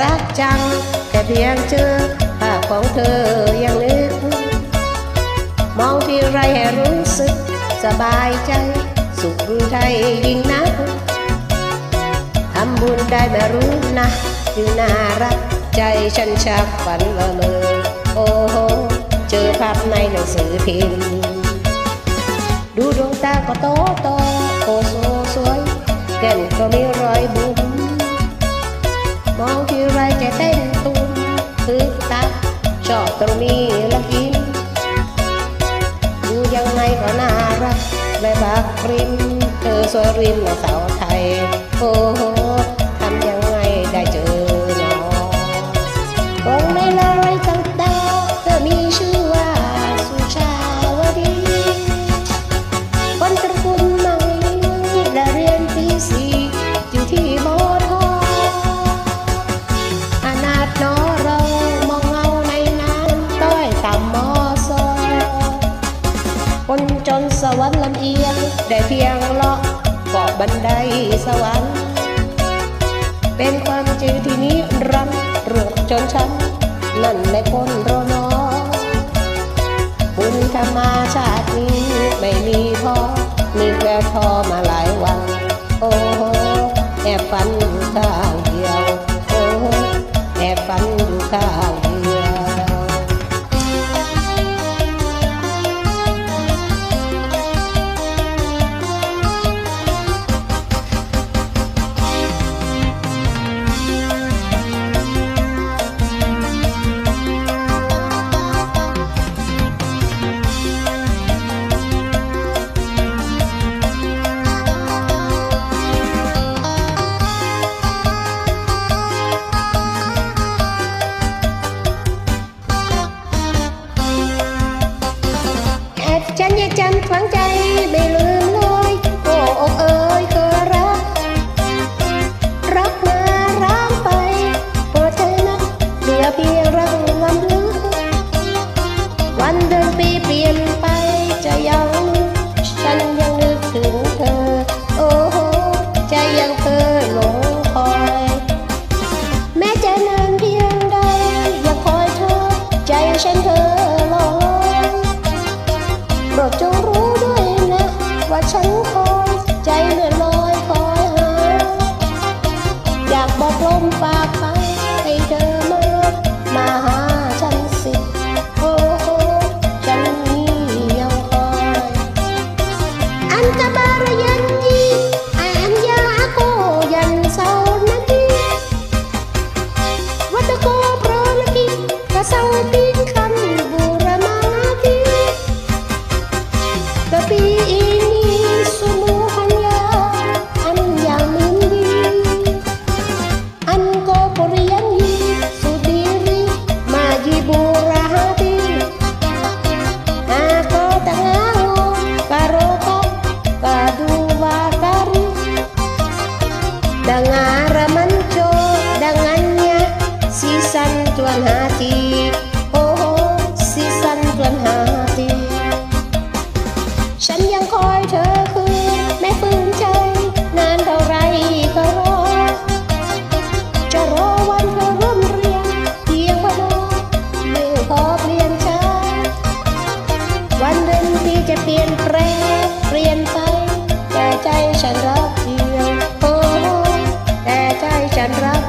รักจังแค่เพียงเจอภาพของเธอยังนึก มองที่ไรให้รู้สึก สบายใจ สุขหรือไทยยิ่งนักทำบุญได้ไม่รู้นะอยู่น่ารัก ใจฉันชักฝันละเมอโอ้โห เจอภาพในหนังสือพิมพ์ดูดวงตาก็โตโตโอโซสวยแก้มก็มีรอยบุ๋ม มองที่ไรใจเต้นตุ้มตึกตักชอบตรงนี้ละกินดูยังไงก็น่ารักแม่บักริม เธอสวยริมสาวไทย โอ้ วรรค์ลำเอียง ได้เพียงเลาะเกาะบันไดสวรรค์ เป็นความจริงที่นี้รันเรื่อจนฉันนั่นไม่พ้นรอนอบุญธรรมาชาตินี้ไม่มีพอมีแค่ทอมาหลายวัน โอ้โหแอบฝันอยู่ข้า ใจฉันเธอลอยโปรดจงรู้ด้วยนะ ว่าฉันคอยใจเลื่อนลอยคอยหาอยากบอกลมปากไปให้เธอมา มาหาฉันสิ โอ้โหฉันนี้ยังคอย อันตบ จวนหาทีโอ้โหสิสันจวนหาทีฉันยังคอยเธอคือแม่ฟื้นใจ นานเท่าไรก็รอ จะรอวันเธอร่มเรียนเพียงพอไม่ขอเปลี่ยนใจวันเดือนที่จะเปลี่ยนแปลงเปลี่ยนไปแต่ใจฉันรักเดียวโอ้แต่ใจฉันรัก